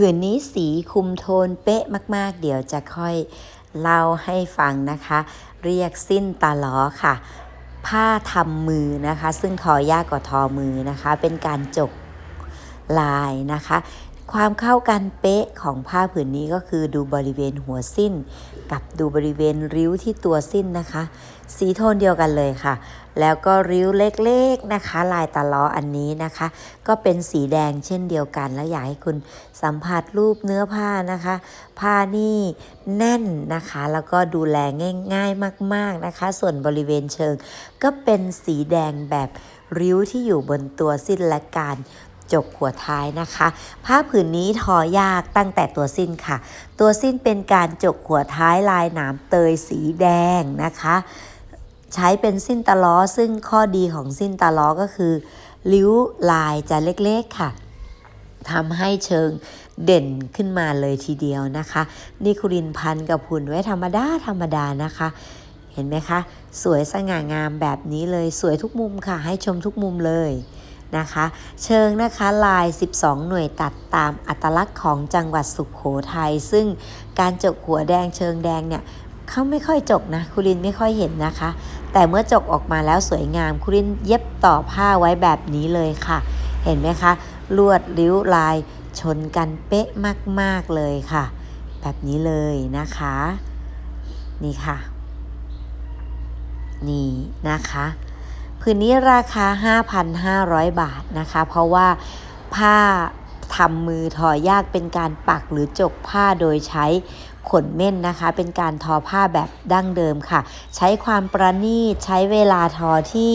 ผืนนี้สีคุมโทนเป๊ะมาก ๆ เดี๋ยวจะค่อยเล่าให้ฟังนะคะ เรียกสิ้นตาล้อค่ะ ผ้าทำมือนะคะ ซึ่งทอยากกว่าทอมือนะคะ เป็นการจกลายนะคะ ความเข้ากันเป๊ะของผ้าผืนนี้ก็คือดูบริเวณหัวสิ้น กับดูบริเวณริ้วที่ตัวสิ้นนะคะ สีโทนเดียวกันเลยค่ะ แล้วก็ริ้วเล็กๆนะคะ ลายตะล้ออันนี้นะคะ ก็เป็นสีแดงเช่นเดียวกันแล้วอยากให้คุณสัมผัสรูปเนื้อผ้านะคะ ผ้านี่แน่นนะคะ แล้วก็ดูแลง่ายๆมาก ๆนะคะ ส่วนบริเวณเชิง ก็เป็นสีแดงแบบริ้วที่อยู่บนตัวสิ้นและการ จกหัวท้ายนะคะ ผ้าผืนนี้ทอยากตั้งแต่ตัวสิ้นค่ะ ตัวสิ้นเป็นการจกหัวท้ายลายหนามเตยสีแดงนะคะ ใช้เป็นสิ้นตะล้อซึ่งข้อดีของสิ้นตะล้อก็คือ ริ้วลายจะเล็กๆค่ะทำให้เชิงเด่นขึ้นมาเลยทีเดียวนะคะ นี่คุรินพันกับหุ่นไว้ธรรมดาธรรมดานะคะ เห็นไหมคะ สวยสง่างามแบบนี้เลยสวยทุกมุมค่ะ ให้ชมทุกมุมเลย นะคะ เชิงนะคะลาย 12 หน่วยตัดตามอัตลักษณ์ของจังหวัดสุขโขทัยซึ่งการจกหัวแดงเชิงแดงเนี่ยเขาไม่ค่อยจกนะคุรินไม่ค่อยเห็นนะคะ แต่เมื่อจกออกมาแล้วสวยงามคุรินเย็บต่อผ้าไว้แบบนี้เลยค่ะ เห็นไหมคะลวดริ้วลายชนกันเป๊ะมาก ๆ เลยค่ะ แบบนี้เลยนะคะ นี่ค่ะ นี่นะคะ พื้นนี้ราคา 5,500 บาทนะคะ เพราะว่าผ้าทำมือทอยากเป็นการปักหรือจกผ้าโดยใช้ขนเม่นนะคะ เป็นการทอผ้าแบบดั้งเดิมค่ะ ใช้ความประณีตใช้เวลาทอที่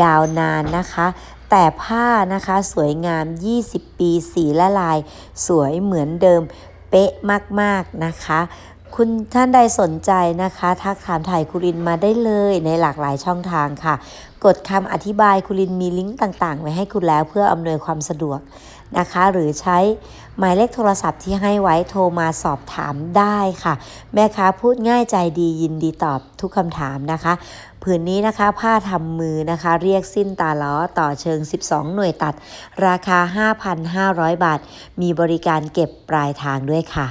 ยาวนานนะคะ แต่ผ้านะคะสวยงาม 20 ปีสีละลาย สวยเหมือนเดิมเป๊ะมากๆนะคะ คุณท่านใดสนใจนะคะ ทักถามถ่ายคุรินมาได้เลยในหลากหลายช่องทางค่ะ กดคำอธิบายคุรินมีลิงก์ต่างๆ ไว้ให้คุณแล้วเพื่ออำนวยความสะดวกนะคะ หรือใช้หมายเลขโทรศัพท์ที่ให้ไว้โทรมาสอบถามได้ค่ะ แม่ค้าพูดง่ายใจดียินดีตอบทุกคำถามนะคะ ผืนนี้นะคะผ้าทำมือนะคะ เรียกสิ้นตาล้อต่อเชิง 12 หน่วยตัด ราคา 5,500 บาท มีบริการเก็บปลายทางด้วยค่ะ